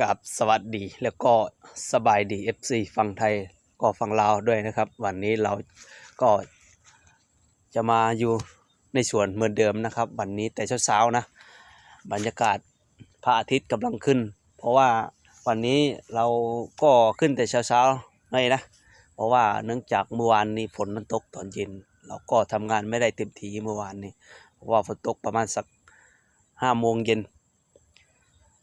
กับสวัสดีแล้วก็สบายดี FC ฝั่งไทยก็ฝั่งลาวด้วยนะครับ วันนี้เราก็จะมาอยู่ในสวนเหมือนเดิมนะครับ วันนี้แต่เช้าๆนะ บรรยากาศพระอาทิตย์กำลังขึ้น เพราะว่าวันนี้เราก็ขึ้นแต่เช้าๆหน่อยนะ เพราะว่าเนื่องจากเมื่อวานนี้ฝนมันตกตอนเย็น เราก็ทำงานไม่ได้เต็มทีเมื่อวานนี้เพราะว่าฝนตกประมาณสักห้าโมงเย็น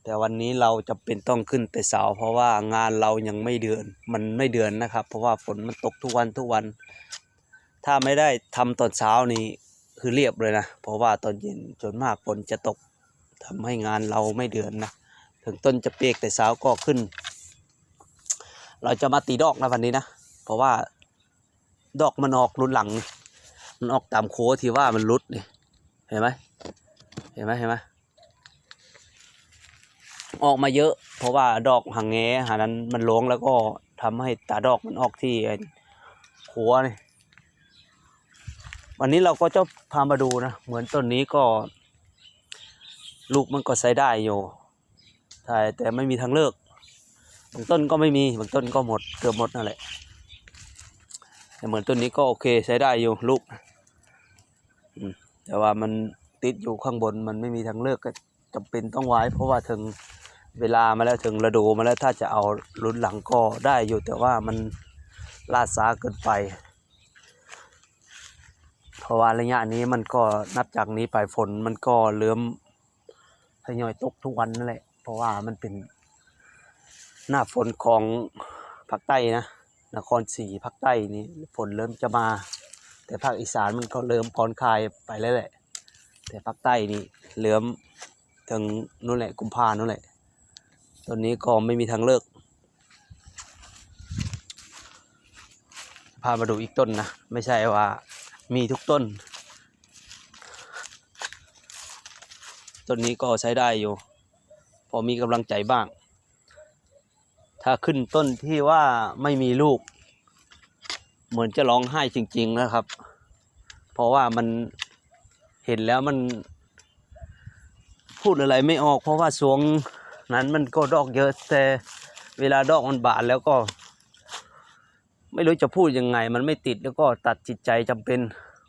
แต่วันนี้เราจะเป็นต้องขึ้นแต่เช้าเพราะว่างานเรายังไม่เดือนมันไม่เดือนนะครับ เพราะว่าฝนมันตกทุกวันทุกวัน ถ้าไม่ได้ทำตอนเช้านี้คือเรียบเลยนะ เพราะว่าตอนเย็นจนมากฝนจะตกทำให้งานเราไม่เดือนนะถึงต้นจะเปียกแต่เช้าก็ขึ้น เราจะมาตีดอกนะวันนี้นะ เพราะว่าดอกมันออกรุนหลัง มันออกตามโค้ที่ว่ามันรุดนี่เห็นไหมเห็นไหมเห็นไหม ออกมาเยอะ เพราะว่าดอกหางแงหานั้นมันหลวงแล้วก็ทำให้ตาดอกมันออกที่หัวนี่วันนี้เราก็จะพามาดูนะ เหมือนต้นนี้ก็ ลูกมันก็ใช้ได้อยู่ใช่แต่ไม่มีทางเลือกบางต้นก็ไม่มีบางต้นก็หมดเกือบหมดนั่นแหละแต่เหมือนต้นนี้ก็โอเคใช้ได้อยู่ลูกแต่ว่ามันติดอยู่ข้างบนมันไม่มีทางเลือกก็ จำเป็นต้องไว้ เพราะว่าถึงเวลามาแล้วถึงฤดูมาแล้วถ้าจะเอารุ่นหลังก็ได้อยู่แต่ว่ามันล่าช้าเกินไป เพราะว่าระยะนี้มันก็นับจากนี้ไปฝนมันก็เริ่มทยอยตกทุกวันนั่นแหละ เพราะว่ามันเป็นหน้าฝนของภาคใต้นะนครศรีภาคใต้นี่ฝนเริ่มจะมา แต่ภาคอีสานมันก็เริ่มผ่อนคลายไปแล้วแหละ แต่ภาคใต้นี่เริ่ม ถึงนู่นแหละกุมภานู่นแหละตอนนี้ก็ไม่มีทางเลิก พามาดูอีกต้นนะ ไม่ใช่ว่ามีทุกต้น ต้นนี้ก็ใช้ได้อยู่ พอมีกำลังใจบ้าง ถ้าขึ้นต้นที่ว่าไม่มีลูก เหมือนจะร้องไห้จริง ๆ นะครับ เพราะว่ามันเห็นแล้วมัน พูดอะไรไม่ออกเพราะว่าสวงนั้นมันก็ดอกเยอะแต่เวลาดอกมันบานแล้วก็ ไม่รู้จะพูดยังไง มันไม่ติดแล้วก็ตัดจิตใจจำเป็น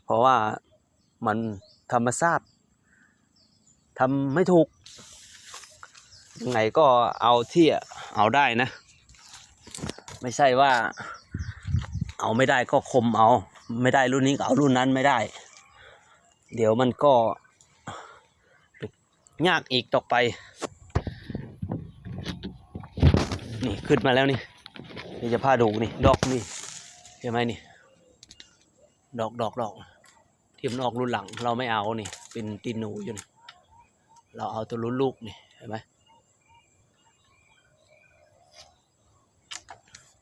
เพราะว่ามันธรรมชาติทำไม่ถูกยังไงก็เอาที่เอาได้นะ ไม่ใช่ว่า เอาไม่ได้ก็คมเอา ไม่ได้รุ่นนี้ก็เอารุ่นนั้นไม่ได้ เดี๋ยวมันก็ ยากอีกต่อไป นี่ขึ้นมาแล้วนี่นี่จะพาดูนี่ ดอกนี่เห็นไหมนี่ ดอกดอกดอกที่มันออกรุ่นหลัง เราไม่เอานี่ เป็นตีนหนูอยู่นี่เราเอาตัวรุ่นลูกนี่เห็นไหม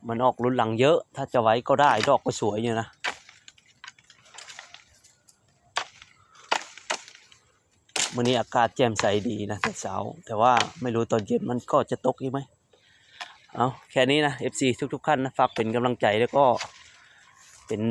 มันออกรุ่นหลังเยอะ ถ้าจะไว้ก็ได้ดอกก็สวยอยู่นะ วันนี้อากาศแจ่มใสดีนะแต่เช้า แต่ว่าไม่รู้ตอนเย็นมันก็จะตกอีกไหมเอาแค่นี้นะ FC ทุกๆขั้นนะฝากเป็นกำลังใจแล้วก็เป็น